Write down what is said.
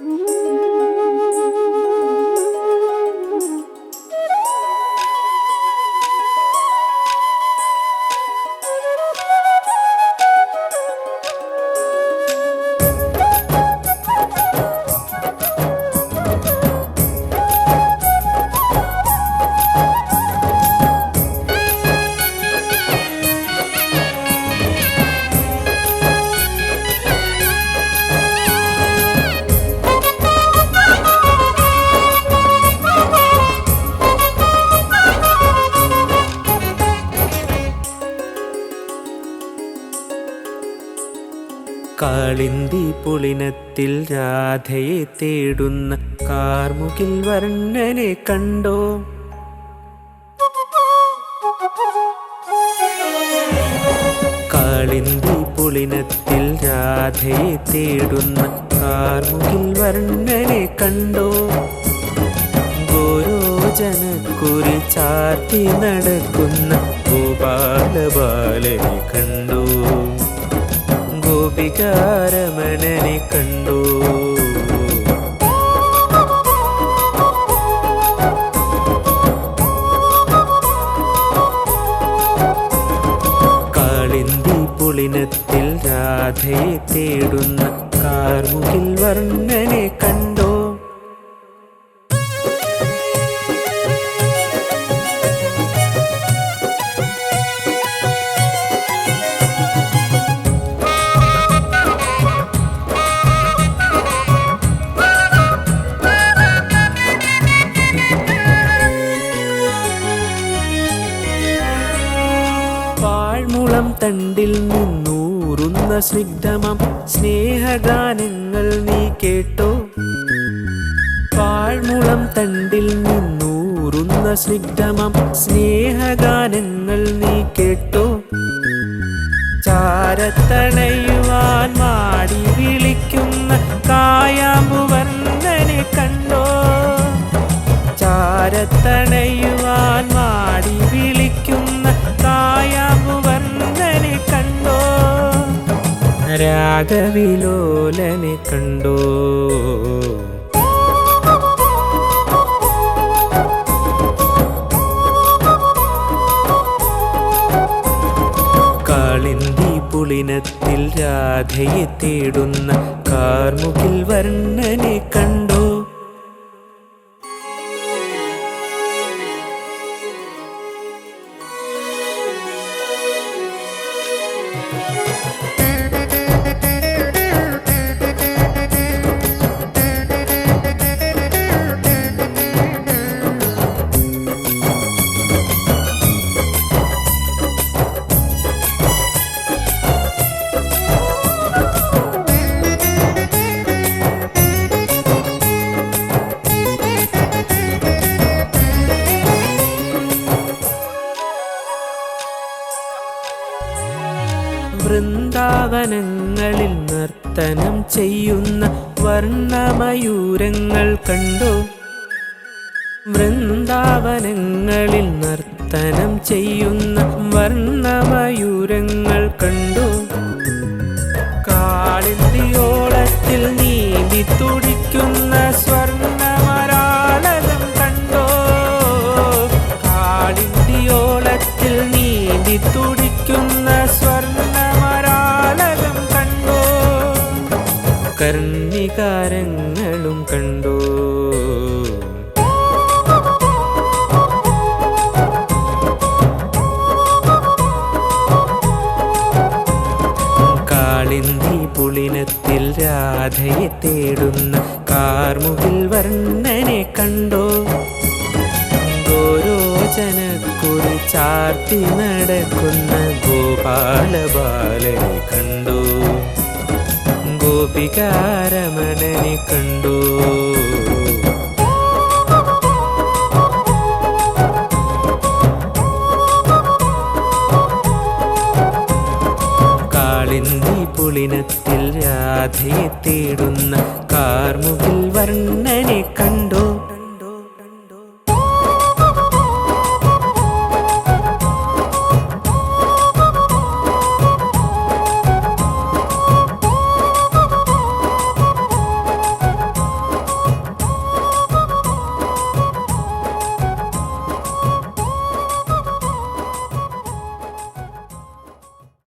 Música Kalindi പുളിനത്തിൽ രാധയെ തേടുന്ന കാർമുകിൽ വർണനെ കണ്ടോ? കാളിന്തി പുളിനത്തിൽ രാധയെ തേടുന്ന കാർമുകിൽ വർണനെ കണ്ടോ? ഗോരോജനക്കുറി ചാർത്തി നടക്കുന്ന ഗോപാലബാലനെ കണ്ടോ? ഗോപികാരമണനെ കണ്ടു. കാളിന്തി പുളിനത്തിൽ രാധയെ തേടുന്ന കാർമുകിൽ വർണനെ കണ്ടോ. നിന്നൂറുന്ന സ്നിഗ്ധമം സ്നേഹഗാനങ്ങൾ നീ കേട്ടോ? പാഴ്മുളം തണ്ടിൽ നിന്നൂറുന്ന സ്നിഗ്ധമം സ്നേഹഗാനങ്ങൾ നീ കേട്ടോ? ചാരത്തണയുവാൻ മാടി വിളിക്കുന്ന കായാമ്പുവർണനെ കണ്ടോ? ചാരത്തണയുവാൻ രാഗവിലോലനെ കണ്ടോ. കാളിന്തി പുളിനത്തിൽ രാധയെ തേടുന്ന കാർമുകിൽ വർണനെ വൃന്ദാവനങ്ങളിൽ നർത്തനം ചെയ്യുന്ന വർണമയൂരങ്ങൾ കണ്ടോ. വൃന്ദാവനങ്ങളിൽ നർത്തനം ചെയ്യുന്ന വർണമയൂരങ്ങൾ കണ്ടോ. കാളിന്തിയോളത്തിൽ നീന്തി തുടിക്കുന്ന കർണികാരങ്ങളും കണ്ടു. കാളിന്തി പുളിനത്തിൽ രാധയെ തേടുന്ന കാർമുകിൽ വർണനെ കണ്ടോ. ഗോരോചനക്കുറി ചാർത്തി നടക്കുന്ന ഗോപാലബാലനെ കണ്ടു. ഗോപികാരമണനെ കണ്ടു. കാളിന്തി പുളിനത്തിൽ രാധയെ തേടുന്ന കാർമുകിൽ വർണനെ കണ്ടോ.